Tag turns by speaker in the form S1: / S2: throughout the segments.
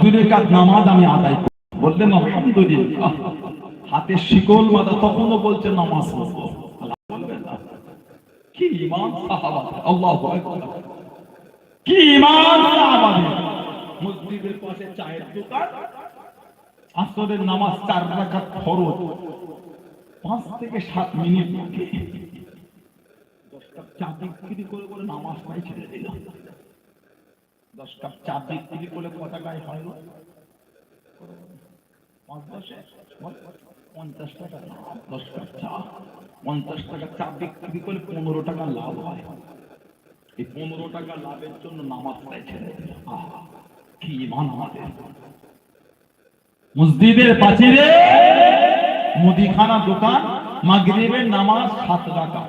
S1: দুই রেখাত নামাজ আমি আদায় করি। বললেন, আলহামদুলিল্লাহ। হাতে শিকল মাথা তখনও বলছে, নামাজ। কি ইমান আল্লাহু কি ইমান মসজিদের পাশে চায়ের দোকান, আসরের নামাজ চার রাকাত ফরজ। পাঁচ থেকে সাত মিনিট লাগে দশ কাপ চা বিক্রি করে করে নামাজটাই ছেড়ে দিল দশ কাপ চা বিক্রি করে ক টাকায় হয় গো? পাঁচ দশে পঞ্চাশ টাকা। লাভ। দশ কাপ চা পঞ্চাশ টাকা চা বিক্রি করে পনেরো টাকা লাভ হয়। এই পনেরো টাকা লাভের জন্য দিল আহা, কি আমাদের মসজিদের পাচিরে মুদিখানা দোকান, মাগরিবের নামাজ সাত টাকা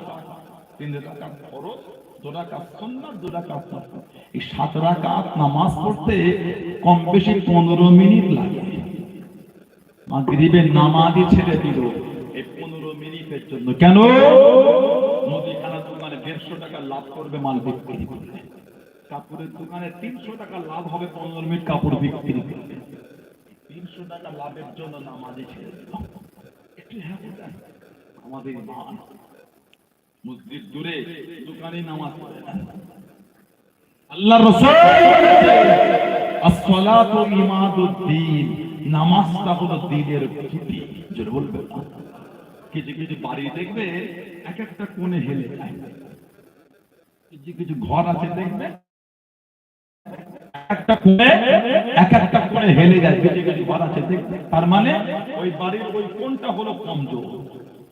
S1: তিন রাকাত ফরজ। এই সাত রাকাত নামাজ পড়তে কম বেশি পনেরো মিনিট লাগে। মাগরিবের নামাজই ছেড়ে দিল এই পনেরো মিনিটের জন্য। কেন? মুদিখানা দোকানে দেড়শো টাকা লাভ করবে মাল বিক্রি কাপড়ের দোকানে তিনশো টাকা লাভ হবে পনেরো মিনিট কাপড় বিক্রি করবে তিনশো টাকা লাভের জন্য নামাজে ছেড়ে দিল। হ্যাঁ আমাদের মান মসজিদ দূরে দোকানে নামাজ পড়ে। আল্লাহ রসুল আসসালাতু ইমাদুদ্দিন নামাজটা হলো দ্বীনের খুঁটি জোরে বলবেন না। কিছু কিছু বাড়ি দেখবে, এক একটা কোণে হেলে যায়। কিছু কিছু ঘর আছে, দেখবে একটা কোণে, এক একটা কোণে হেলে যায়। কিছু কিছু ঘর আছে, দেখবে। তার মানে ওই বাড়ির ওই কোণটা হলো কমজোর।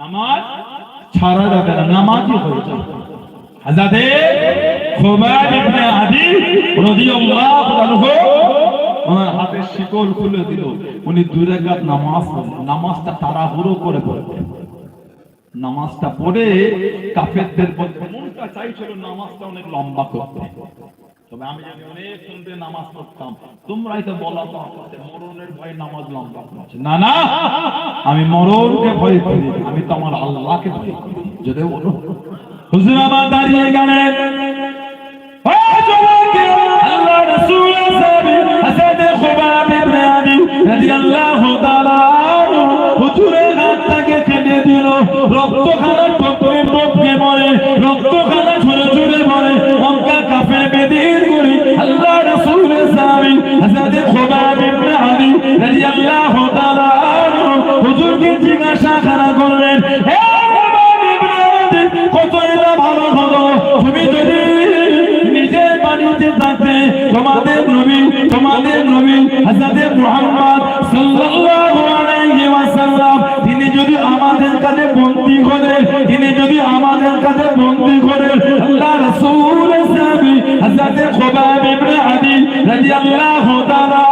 S1: নামাজ ছাড়া যাবে না, নামাজই হয়ে যায় হাজাদে খুবাইব ইবনে আদি রাদিয়াল্লাহু আনহু ওনার হাতে শিকল খুলে দিল। উনি দুই রাকাত নামাজ নামাজটা তাড়াহুড়ো করে পড়লেন। নামাজটা পড়ে কাফেরদের বলতে মনটা চাইছিল নামাজটা অনেক লম্বা করতে। তবে আমি যদি অনেক শুনতে নামাজ পড়তাম। তোমরাই তো বলা তো মরণের ভয়ে নামাজ লম্বা করছে। না না, আমি মরণকে ভয় করি, আমি তো আমার আল্লাহকে ভয় করি। যদি বলো হুজুর আমার দাঁড়িয়ে গেলেন। তোমাদের নবী হযরত মুহাম্মদ সাল্লাল্লাহু আলাইহি ওয়াসাল্লাম, তিনি যদি আমাদের কাছে বন্দী করে, তিনি যদি আমাদের কাছে বন্দী করে আল্লাহ রাসূল সাহাবী হযরত খুবাব ইবনে আদি রাদিয়াল্লাহু তাআলা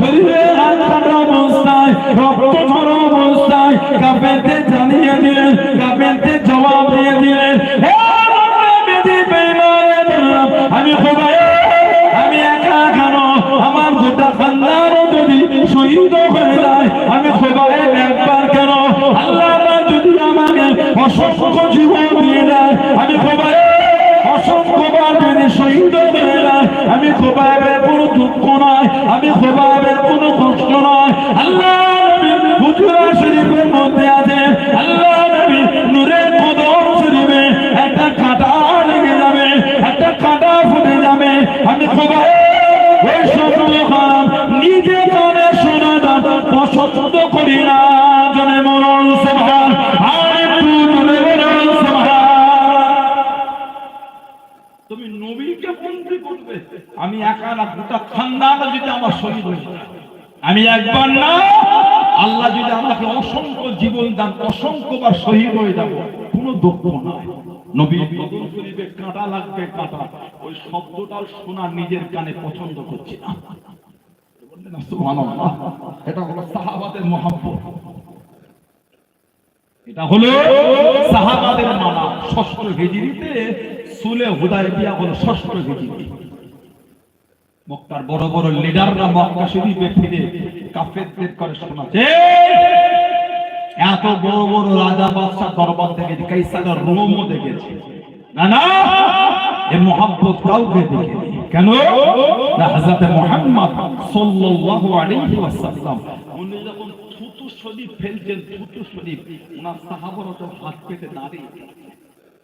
S1: শরীরে হাত কাটা অবস্থায়, রক্ত ঝরা অবস্থায় কাফেরকে জানিয়ে দিলেন কাফেরকে অসংখ্য জীবন দিয়ে দেয় আমি খোদাই অসংখ্যবার যদি শহীদ হয়ে যায় আমি খোবাবের কোনো দুঃখ নয় আমি খোবাবের কোনো কষ্ট নয় আল্লাহ হুজুরা শরীফের মধ্যে আছে আল্লাহ নবী নূরের কদম শরীফে একটা কাঁটা লেগে যাবে একটা কাঁটা ফুটে যাবে আমি খোবাই ওই শব্দ খারাপ নিজে কানে শোনাটা পছন্দ করি না, জনে মরণ সভার আমি একা না গোটা খানদান যদি আমার শহীদ হয়ে আমি একবার না, আল্লাহ যদি আমাকে অসংখ্য জীবন দান অসংখ্য বার শহীদ হয়ে যাব, কোনো শরীফে কাঁটা লাগবে, কাঁটা। ওই শব্দটাও শোনা নিজের কানে পছন্দ করছি না। এটা হলো সাহাবাদের মহব্বত। এটা হলো সাহাবাদের মানা। ষষ্ঠ হিজরিতে সুলে হুদায়বিয়া হলো ষষ্ঠ হিজরি। মক্কার বড় বড় লিডাররা মক্কা শরীফে ফিরে কাফেরদের করে শোনাচ্ছে। এত বড় বড় রাজা বাদশাহ দরবার থেকে কাইসারের রোমও দেখেছে। না না, এ মোহাম্মত কাউকে দেখেনি। কেন? না, হযরত মুহাম্মদ সাল্লাল্লাহু আলাইহি ওয়াসাল্লাম, উনি যখন থুতু শরীফ ফেলছেন থুতু শরীফ ওনার সাহাবারা তো হাত পেতে দাঁড়িয়ে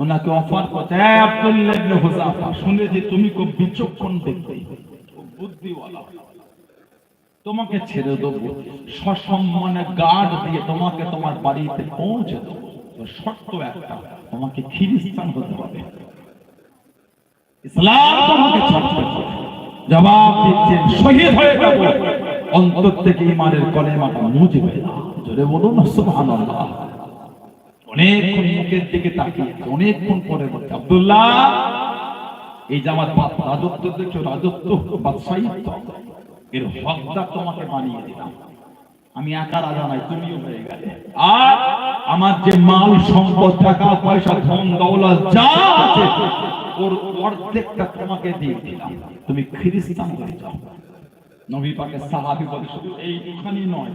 S1: ওনাকে অফার করতে আব্দুল্লাহ হুযাফা শুনেছি তুমি খুব বিচক্ষণ ব্যক্তি। বুদ্ধিওয়ালা। তোমাকে ছেড়ে দেবো। সসম্মানে গার্ড দিয়ে তোমাকে তোমার বাড়িতে পৌঁছে দেবো। শর্ত একটা, তোমাকে খ্রিস্টান হতে হবে। ইসলাম তোমাকে জবাব দিচ্ছেন, শহীদ হয়ে যাব। অন্তর থেকে ইমানের কলেমাটা মুজবে না। জোরে বলুন, সুবহানাল্লাহ। অনেকক্ষণ মুখের দিকে তাকিয়ে অনেকক্ষণ পরে বলছে আব্দুল্লাহ, এই যে আমার রাজত্ব দেখছ, রাজত্ব বাদশাহিত্ব, এর হকদার তোমাকে বানিয়ে দিলাম। আমি একা রাজা নাই, তুমিও হয়ে গেলে। আর আমার যে মাল, সম্পদ, টাকা, পয়সা, ধন, দৌলত যা আছে, ওর অর্ধেকটা তোমাকে দিয়ে দিলাম। তুমি খ্রিস্টান হয়ে যাও। নবী পাকের সাহাবী বলে শুধু এইখানি নয়,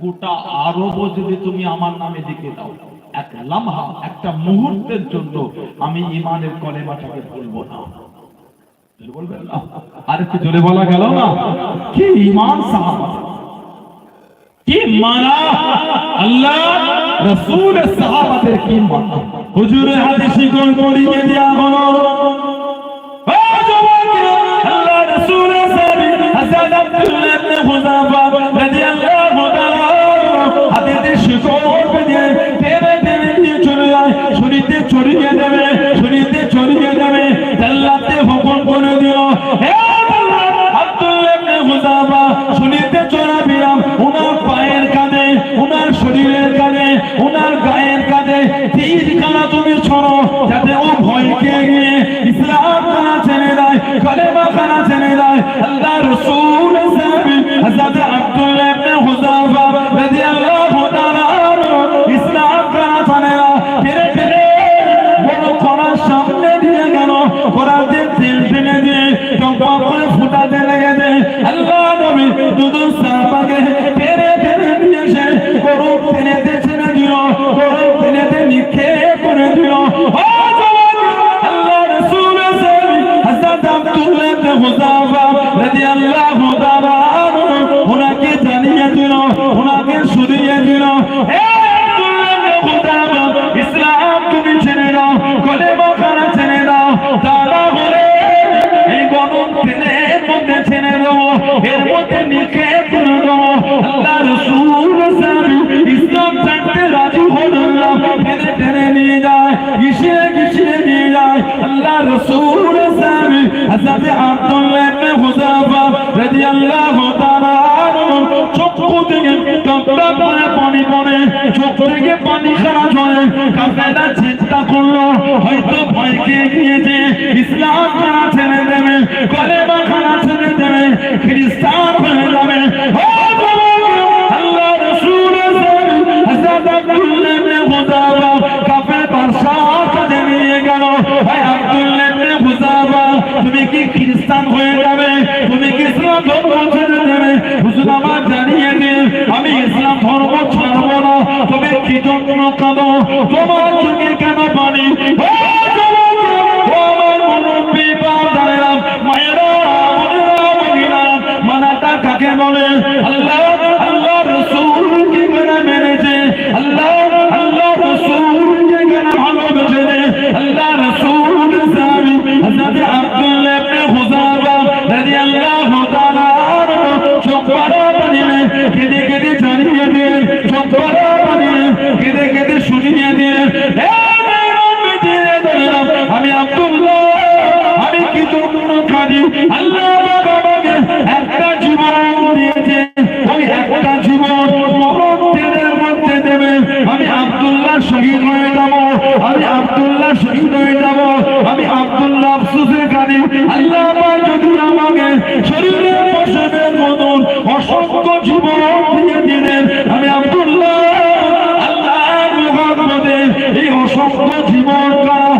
S1: গোটা আরবও যদি তুমি আমার নামে লিখে দাও এক লামহা, একটা মুহূর্তের জন্য আমি ইমানের কলেমাটাকে ভুলবো না। আরে বলা গেল না? কি ইমান মানা সাহাবাদের কি মানা? হুজুরে হাতে শিকল করিয়ে দিয়া হলো এর মধ্যে নিক্ষেপ করে আল্লাহ রসুল ইসলাম ছাড়তে রাজি হলো না। টেনে টেনে নিয়ে যায়, ঘিসিয়ে ঘিসিয়ে নিয়ে যায়। আল্লাহ রসুল সাহাবী হযরত আব্দুল্লাহ ইবনে হুযাফা রাদিয়াল্লাহু তাআলা চক্ষু থেকে টপ টপ পানি পড়ে চোখ থেকে পানি খারাপ হয় কাফেলা চিন্তা করল, হয়তো খ্রিস্টান হয়ে যাবে। তুমি ইসলাম ধর্ম ছেড়ে দেবে হুজুর, আমার জানিয়ে দিন, আমি ইসলাম ধর্ম ছাড়ব না। তবে কি জন্য কাঁদো তোমার চোখে কেন পানি? মায়েরা মহিলা মানাটা কাকে বলে? আল্লাহ বাবাকে একটা জীবন দিয়েছে আমি আব্দুল্লাহ শহীদ হয়ে এই অসংখ্য জীবন কারা?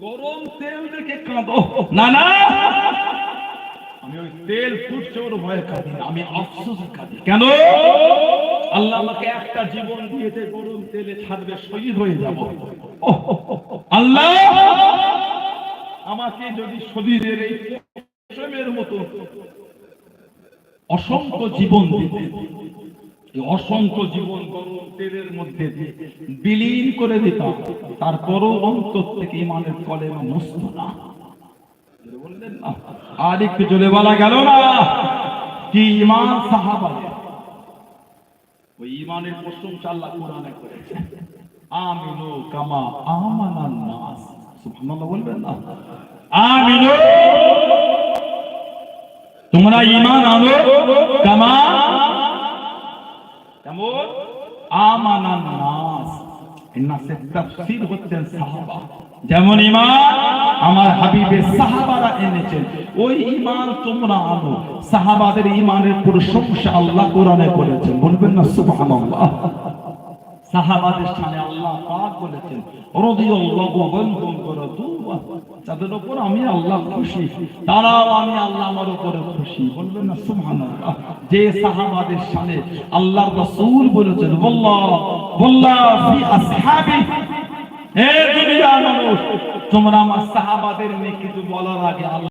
S1: গরম তেল দেখে কাঁদো। না না আমি ওই তেল ফুটছে ওর ভয়ে কাঁদি আমি আফসোসে কাঁদি। কেন? আল্লাহ আমাকে একটা জীবন দিয়েছে গরম তেলে ছাড়বে শহীদ হয়ে যাব। আল্লাহ! আমাকে যদি শরীরের এই মতো অসংখ্য জীবন দিতে অসংখ্য জীবন গরম তেলের মধ্যে বিলীন করে দিতাম। তারপরও অন্তর থেকে ইমানের কলেমা মুসত না বললেন না। আর একটু জোরে বলা গেল না। কি ইমান সাহাবা ওই ইমানের প্রশংসা আল্লাহ কোরআনে করেছে। আমিনু কামা আমানান নাস। সুবহানাল্লাহ বলবেন না? আমিনু। তোমরা ইমান আনো কামা কেমন? আমানান নাস নাসের তাফসীর হচ্ছেন সাহাবা। যেমন ইমান আমার হাবিবের সাহাবারা এনেছেন। ওই ইমান তোমরা আনো। সাহাবাদের ইমানের প্রশংসা আল্লাহ কোরআনে করেছেন। বলবেন না, সুবহানাল্লাহ। সাহাবাদের সামনে আল্লাহ পাক বলেছেন, রাদিয়াল্লাহু আনহুম রাদু তাদের উপর আমি আল্লাহ খুশি, তারাও আমি আল্লাহ আমার উপরে খুশি। বলবেন না, সুবহানাল্লাহ। যে সাহাবাদের সামনে আল্লাহ রাসূল বলেছেন আল্লাহ আল্লাহ ফি আসহাবি, হে দুনিয়ার মানুষ, তোমরা আমার সাহাবাদের নিয়ে কিছু বলার আগে